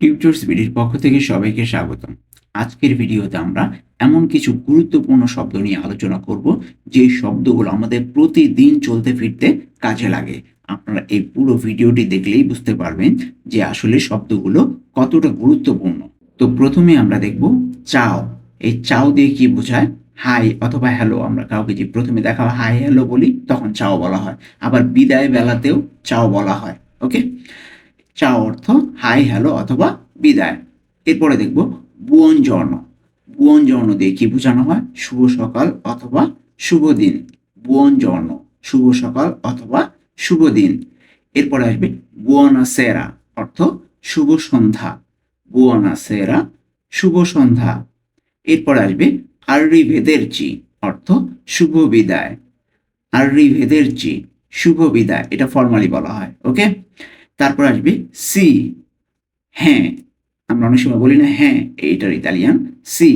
Tutors বিডির পক্ষ থেকে সবাইকে স্বাগতম। আজকের ভিডিওতে আমরা এমন কিছু গুরুত্বপূর্ণ শব্দ নিয়ে আলোচনা করব, যে শব্দগুলো আমাদের প্রতিদিন চলতে ফিরতে কাজে লাগে। আপনারা এই পুরো ভিডিওটি দেখলেই বুঝতে পারবেন যে আসলে শব্দগুলো কতটা গুরুত্বপূর্ণ। তো প্রথমে আমরা দেখব চাও। এই চাও দিয়ে কি বোঝায়? হাই অথবা হ্যালো। আমরা কাউকে যে প্রথমে দেখা হাই, হ্যালো বলি, তখন চাও বলা হয়। আবার বিদায় বেলাতেও চাও বলা হয়, ওকে? চা অর্থ, হাই, হ্যালো অথবা বিদায়। এরপরে দেখব বুয়ন জর্ণ। বুয়ন জর্ণ দিয়ে কি বোঝানো হয়? শুভ সকাল অথবা শুভ দিন। বুয়ন জর্ণ, শুভ সকাল অথবা শুভ দিন। এরপরে আসবে বুয়না সেরা, অর্থ শুভ সন্ধ্যা। বুয়না সেরা, শুভ সন্ধ্যা। এরপরে আসবে আর্রি ভেদেরচি অর্থ শুভ বিদায়। আর্রি ভেদেরচি শুভ বিদায়। এটা ফর্মালি বলা হয় ওকে তারপর আসবে সি হ্যাঁ আমরা অনেক সময় বলি না হ্যাঁ এইটার ইতালিয়ান সি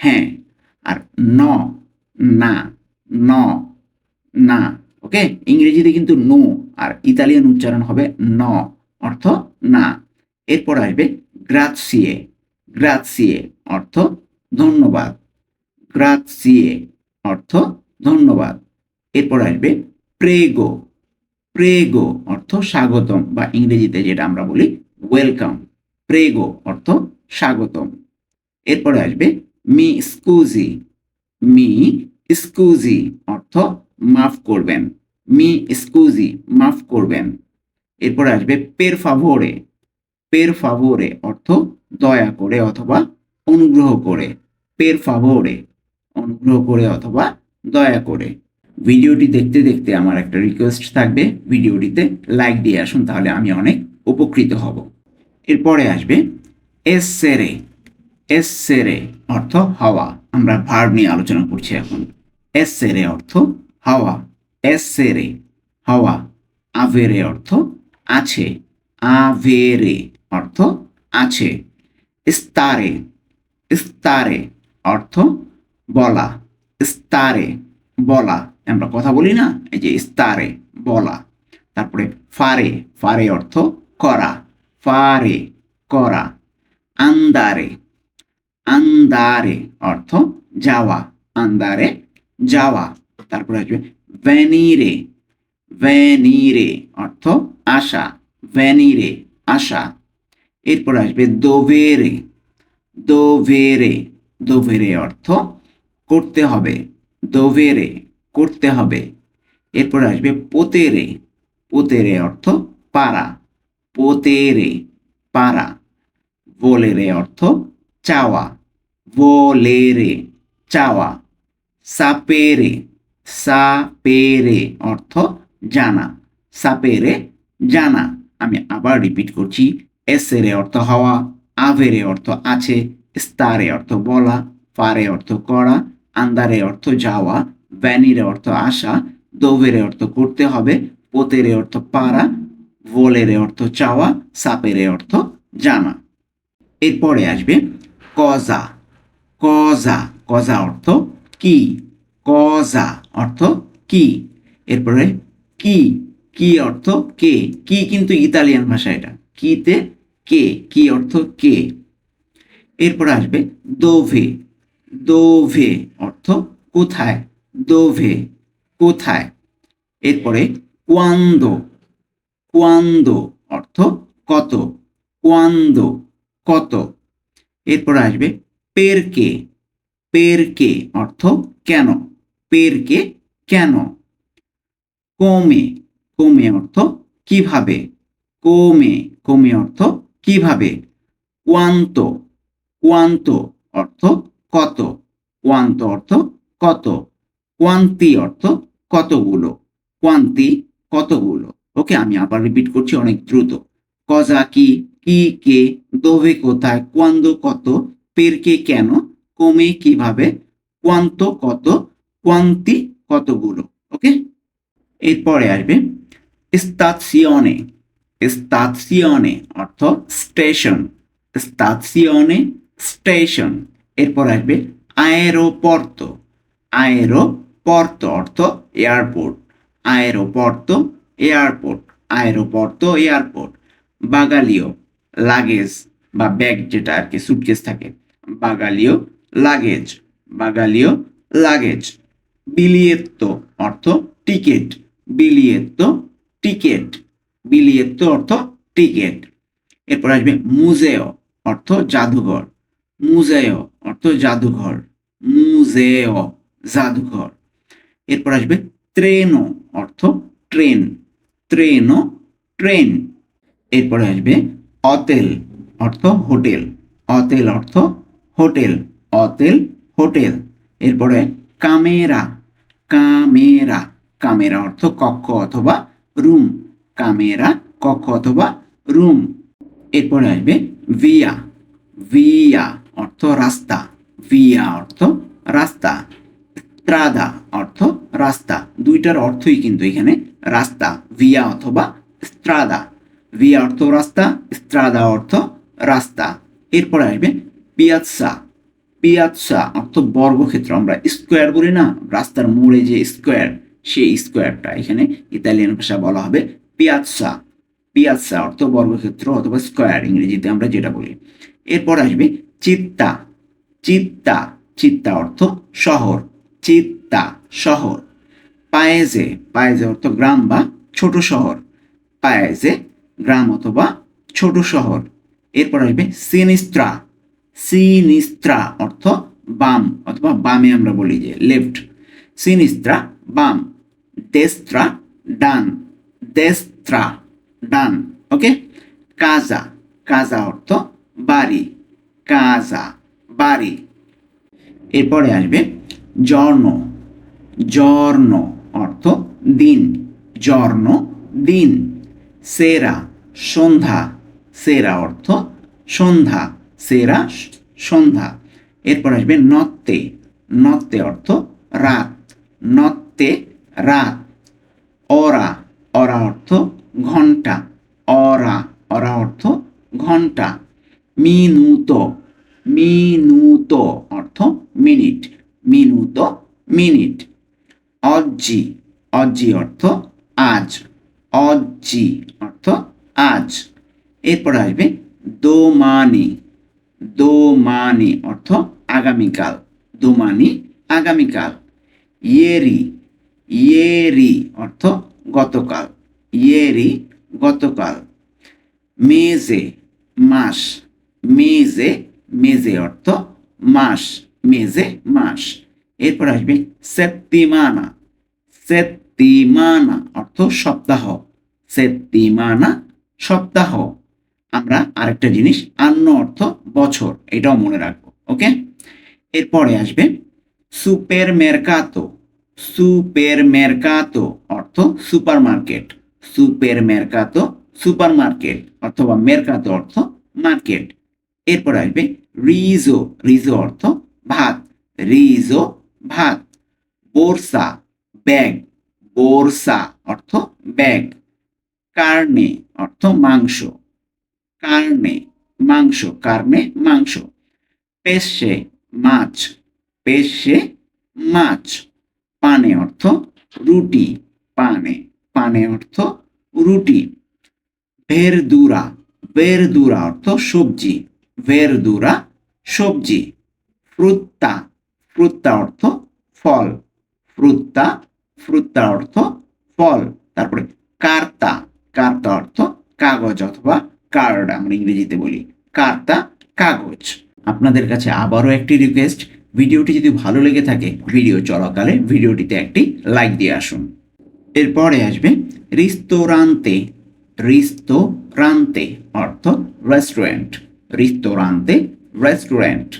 হ্যাঁ আর ন, না ন, না ওকে ইংরেজিতে কিন্তু নো, আর ইতালিয়ান উচ্চারণ হবে ন, অর্থ না। এরপর আসবে গ্রাৎসিয়ে গ্রাৎসিয়ে অর্থ ধন্যবাদ। গ্রাৎসিয়ে অর্থ ধন্যবাদ। এরপর আসবে প্রেগো প্রেগো অর্থ স্বাগতম বা ইংরেজিতে যেটা আমরা বলি ওয়েলকাম প্রেগো অর্থ স্বাগতম। এরপরে আসবে মি স্কুজি। মি স্কুজি অর্থ মাফ করবেন। মি স্কুজি, মাফ করবেন। এরপরে আসবে পের ফাভোরে পের ফাভোরে অর্থ দয়া করে অথবা অনুগ্রহ করে। পের ফাভোরে অনুগ্রহ করে অথবা দয়া করে। ভিডিওটি দেখতে দেখতে আমার একটা রিকোয়েস্ট থাকবে। ভিডিওটিতে লাইক দিয়ে আসুন, তাহলে আমি অনেক উপকৃত হব। এরপরে আসবে এস সেরে। এস সেরে অর্থ হাওয়া। আমরা ভার্ব নিয়ে আলোচনা করছি এখন। এস সেরে অর্থ হাওয়া। এস সেরে হাওয়া। আভেরে অর্থ আছে। আভেরে অর্থ আছে। ইস্তারে। ইস্তারে অর্থ বলা। ইস্তারে বলা। আমরা কথা বলি না? এই যে ইস্তারে বলা। তারপরে ফারে ফারে অর্থ করা। ফারে, করা। আন্দারে আন্দারে অর্থ যাওয়া। আন্দারে যাওয়া। তারপরে আসবে ভ্যানিরে ভ্যানিরে অর্থ আশা ভ্যানিরে আশা এরপর আসবে দোভেরে দোভেরে। দোভেরে অর্থ করতে হবে। দোভেরে করতে হবে। এরপর আসবে পোতেরে। পোতেরে অর্থ পারা পোতেরে পারা ভোলেরে অর্থ চাওয়া। ভোলেরে, চাওয়া। সাপেরে সাপেরে অর্থ জানা। সাপেরে জানা। আমি আবার রিপিট করছি। এসেরে অর্থ হওয়া, আভেরে অর্থ আছে, স্তারে অর্থ বলা, ফারে অর্থ করা আন্দারে অর্থ যাওয়া ভ্যানিরে অর্থ আসা দোভেরে অর্থ করতে হবে, পোতেরে অর্থ পারা, ভোলেরে অর্থ চাওয়া, সাপেরে অর্থ জানা। এরপরে আসবে কজা। কজা কজা অর্থ কি? কজা অর্থ কি? এরপরে কি? কি অর্থ কে? কি কিন্তু ইতালিয়ান ভাষা এটা। কিতে কে? কি অর্থ কে? এরপর আসবে দোভে। দোভে অর্থ কোথায়? দোভে, কোথায়? এরপরে কোয়ান্দো কোয়ান্দো অর্থ কত? কোয়ান্দো কত? এরপর আসবে পেরকে পেরকে অর্থ কেন? পেরকে কেন? কমে কমে অর্থ কীভাবে? কমে কমে অর্থ কীভাবে? কোয়ান্ত কোয়ান্ত অর্থ কত? কোয়ান্ত অর্থ কত? কোয়ান্তি অর্থ কতগুলো? কোয়ান্তি কতগুলো? ওকে আমি আবার রিপিট করছি অনেক দ্রুত। কজা কি কি কে দোভে কোথায় কোয়ান্দো কত পেরকে কেন, কমে কীভাবে কোয়ান্ত কত কোয়ান্তি কতগুলো? ওকে এরপরে আসবে স্তাৎসিয়নে স্তাৎসিয়নে অর্থ স্টেশন স্তাৎসিয়নে স্টেশন এরপর আসবে আয়েরোপর্ত আয়েরোপর্ত অর্থ এয়ারপোর্ট, আয়েরোপর্ত এয়ারপোর্ট আয়েরোপর্ত এয়ারপোর্ট। বাগালিও, লাগেজ বা ব্যাগ যেটা আর কি সুটকেস থাকে। বাগালিও, লাগেজ বাগালিও, লাগেজ। বিলিয়েত্ত অর্থ টিকেট, বিলিয়েত্ত টিকেট, বিলিয়েত্ত অর্থ টিকেট। এরপর আসবে মুজেও অর্থ জাদুঘর, মুজেও অর্থ জাদুঘর, মুজেও জাদুঘর। এরপর আসবে ট্রেনো অর্থ ট্রেন ট্রেনো ট্রেন। এরপরে আসবে অতেল, অর্থ হোটেল, অতেল অর্থ হোটেল, অতেল হোটেল। এরপরে কামেরা কামেরা কামেরা অর্থ কক্ষ অথবা রুম, কামেরা কক্ষ অথবা রুম। এরপরে আসবে ভিয়া ভিয়া অর্থ রাস্তা, ভিয়া অর্থ রাস্তা। ত্রাদা অর্থ রাস্তা। দুইটার অর্থই কিন্তু এখানে রাস্তা, ভিয়া অথবা স্ত্রাদা ভিয়া অর্থ রাস্তা স্ত্রাদা অর্থ রাস্তা। এরপরে আসবে পিয়াৎসা। পিয়াৎসা অর্থ বর্গক্ষেত্র। আমরা স্কোয়ার বলি না, রাস্তার মোড়ে যে স্কোয়ার, সেই স্কোয়ারটা এখানে ইতালিয়ান ভাষা বলা হবে পিয়াৎসা। পিয়াৎসা অর্থ বর্গক্ষেত্র অথবা স্কোয়ার, ইংরেজিতে আমরা যেটা বলি। এরপর আসবে চিত্তা। চিত্তা। চিত্তা অর্থ শহর। চিত্তা শহর। পায়েজে পায়েজে অর্থ গ্রাম বা ছোট শহর। পায়েজে গ্রাম অথবা ছোট শহর। এরপর আসবে সিনিস্ত্রা। সিনিস্ত্রা অর্থ বাম অথবা বামে আমরা বলি যে লেফট সিনিস্ত্রা, বাম। দেস্ত্রা, ডান। দেস্ত্রা, ডান। ওকে কাজা। কাজা অর্থ বাড়ি। কাজা, বাড়ি। এরপরে আসবে জর্ণ। জর্ণ অর্থ দিন। জর্ণ দিন। সেরা, সন্ধ্যা। সেরা অর্থ সন্ধ্যা। সেরা, সন্ধ্যা। এরপর আসবে নত্তে। নত্তে অর্থ রাত। নত্তে রাত। অরা অরা অর্থ ঘণ্টা। অরা অরা অর্থ ঘণ্টা। মিনুত। মিনুত অর্থ মিনিট। মিনুত মিনিট অজ্জি অজ্জি অর্থ আজ. অজ্জি অর্থ আজ. এরপর আসবে দোমানি দোমানি অর্থ আগামীকাল। দোমানি আগামীকাল। ইয়েরি ইয়েরি অর্থ গতকাল। ইয়েরি গতকাল। মেজে মাস। মেজে মেজে অর্থ মাস। মেজে মাস। এরপর আসবে সেপ্তিমানা। সেপ্তিমানা অর্থ সপ্তাহ। সেপ্তিমানা সপ্তাহ। আমরা আরেকটা জিনিস, আন্ন অর্থ বছর, এটাও মনে রাখব, ওকে? এরপরে আসবে সুপের মেরকাতো সুপের মেরকাতো অর্থ সুপার মার্কেট সুপের মেরকাতো সুপার মার্কেট অথবা মেরকাতো অর্থ মার্কেট। এরপর আসবে রিজো। রিজো অর্থ ভাত, রিজো ভাত, বোরসা, ব্যাগ, বোরসা অর্থ ব্যাগ, কার্নে অর্থ মাংস, কার্নে মাংস কার্নে মাংস, পেশে মাছ পেশে মাছ, পানে অর্থ রুটি, পানে পানে অর্থ রুটি, ভেরদুরা ভেরদুরা অর্থ সবজি, ভেরদুরা সবজি। ফ্রুত্তা ফ্রুত্তা অর্থ ফল। ফ্রুত্তা ফ্রুত্তা অর্থ ফল। তারপরে কার্তা কার্তা অর্থ কাগজ অথবা কার্ড আমরা ইংরেজিতে বলি। কার্তা কাগজ। আপনাদের কাছে আবারও একটি রিকোয়েস্ট ভিডিওটি যদি ভালো লেগে থাকে, ভিডিও চলাকালে ভিডিওটিতে একটি লাইক দিয়ে আসুন। এরপরে আসবে রিস্তোরান্তে রিস্তোরান্তে অর্থ রেস্টুরেন্ট রিস্তোরান্তে রেস্টুরেন্ট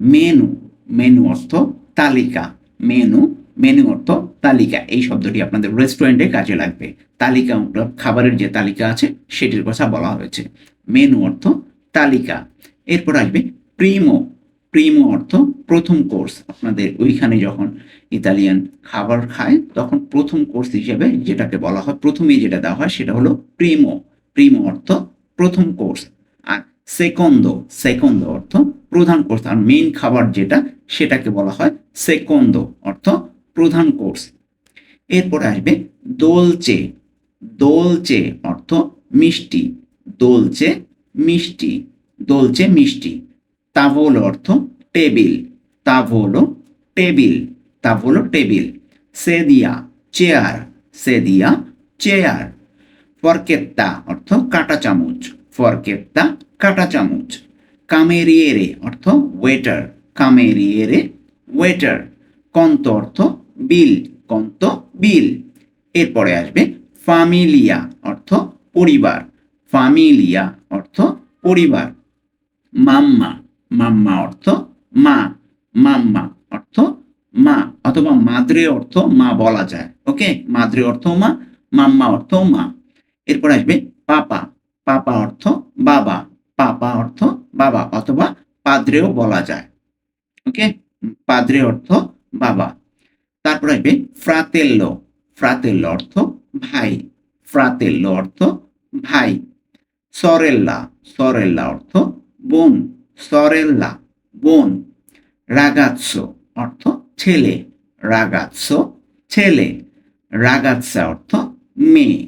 মেনু মেনু অর্থ তালিকা। মেনু মেনু অর্থ তালিকা। এই শব্দটি আপনাদের রেস্টুরেন্টে কাজে লাগবে। তালিকা খাবারের যে তালিকা আছে, সেটির কথা বলা হয়েছে। মেনু অর্থ তালিকা। এরপর আসবে প্রিমো প্রিমো অর্থ প্রথম কোর্স আপনাদের ওইখানে যখন ইতালিয়ান খাবার খায়, তখন প্রথম কোর্স হিসেবে যেটাকে বলা হয়, প্রথমেই যেটা দেওয়া হয়, সেটা হলো প্রিমো প্রিমো অর্থ প্রথম কোর্স আর সেকন্দ সেকন্দ অর্থ প্রধান কোর্স আর মেইন খাবার যেটা, সেটাকে বলা হয় সেকন্দ, অর্থ প্রধান কোর্স এরপরে আসবে দোলচে। দোলচে অর্থ মিষ্টি। দোলচে মিষ্টি। দোলচে মিষ্টি। তাভোলো অর্থ টেবিল। তাভোলো টেবিল। তাভোলো টেবিল। সেদিয়া, চেয়ার। সেদিয়া, চেয়ার। ফরকেত্তা অর্থ কাটা চামচ। ফরকেত্তা, কাটা চামচ। কামেরিয়েরে, অর্থ ওয়েটার কামেরিয়েরে ওয়েটার কন্ত অর্থ বিল কন্ত বিল এরপরে আসবে ফামিলিয়া অর্থ পরিবার। ফামিলিয়া অর্থ পরিবার। মাম্মা মাম্মা অর্থ মা। মাম্মা অর্থ মা, অথবা মাদ্রে অর্থ মা বলা যায় ওকে মাদ্রে অর্থ মা, মাম্মা অর্থ মা। এরপর আসবে পাপা। পাপা অর্থ বাবা। পাপা অর্থ বাবা অথবা পাদ্রেও বলা যায়। ওকে? পাদ্রে অর্থ বাবা। তারপর আসবে ফ্রাতেল্লো ফ্রাতেল্লো অর্থ ভাই। ফ্রাতেল্লো অর্থ ভাই। সরেল্লা। সরেল্লা অর্থ বোন। সরেল্লা, বোন। রাগাৎসো অর্থ ছেলে। রাগাৎসো ছেলে। রাগাৎসা অর্থ মেয়ে।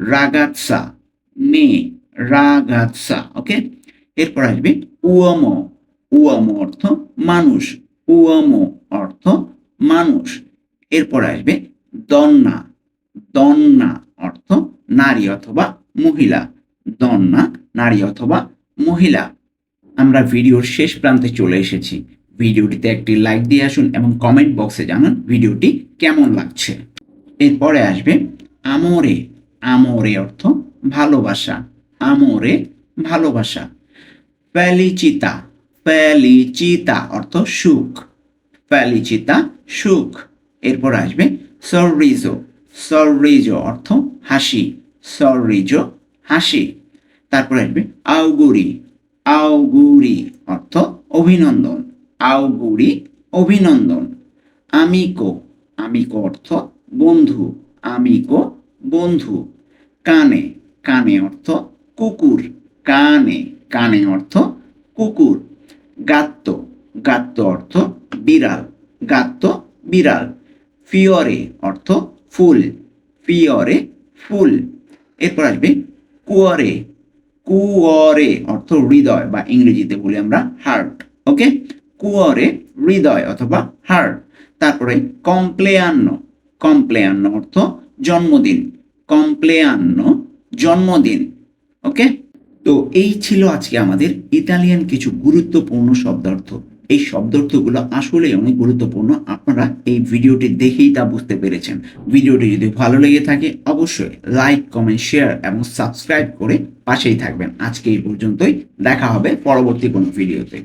রাগাৎসা মেয়ে। রাগাৎসা, ওকে? এরপর আসবে উয়মো উয়মো অর্থ মানুষ উয়মো অর্থ মানুষ। এরপর আসবে দন্না দন্না অর্থ নারী অথবা মহিলা, দন্না নারী অথবা মহিলা। আমরা ভিডিওর শেষ প্রান্তে চলে এসেছি। ভিডিওটিতে একটি লাইক দিয়ে আসুন এবং কমেন্ট বক্সে জানান ভিডিওটি কেমন লাগছে। এরপরে আসবে আমরে আমরে অর্থ ভালোবাসা, আমরে ভালোবাসা। ফ্যালিচিতা ফ্যালিচিতা অর্থ সুখ। ফ্যালিচিতা সুখ। এরপর আসবে সররিজো সররিজো অর্থ হাসি। সররিজো হাসি। তারপর আসবে আউগুরি আউগুরি অর্থ অভিনন্দন। আউগুরি অভিনন্দন। আমিকো আমিকো অর্থ বন্ধু। আমিকো বন্ধু। কানে কানে অর্থ কুকুর। কানে কানে অর্থ কুকুর। গাত্ত গাত্ত অর্থ বিড়াল, গাত্ত বিড়াল। ফিয়রে অর্থ ফুল, ফিয়রে ফুল। এরপর আসবে কুয়ারে, কুয়রে অর্থ হৃদয় বা ইংরেজিতে বলি আমরা হার্ট, ওকে? কুয়রে হৃদয় অথবা হার্ট। তারপরে কমপ্লেয়ান্ন কমপ্লেয়ান্ন অর্থ জন্মদিন, কমপ্লেয়ান্ন জন্মদিন, ওকে? তো এই ছিল আজকে আমাদের ইতালিয়ান কিছু গুরুত্বপূর্ণ শব্দার্থ। এই শব্দার্থগুলো আসলে অনেক গুরুত্বপূর্ণ। আপনারা এই ভিডিওটি দেখেই তা বুঝতে পেরেছেন। ভিডিওটি যদি ভালো লেগে থাকে, অবশ্যই লাইক, কমেন্ট, শেয়ার এবং সাবস্ক্রাইব করে পাশেই থাকবেন। আজকে এই পর্যন্তই। দেখা হবে পরবর্তী কোনো ভিডিওতে।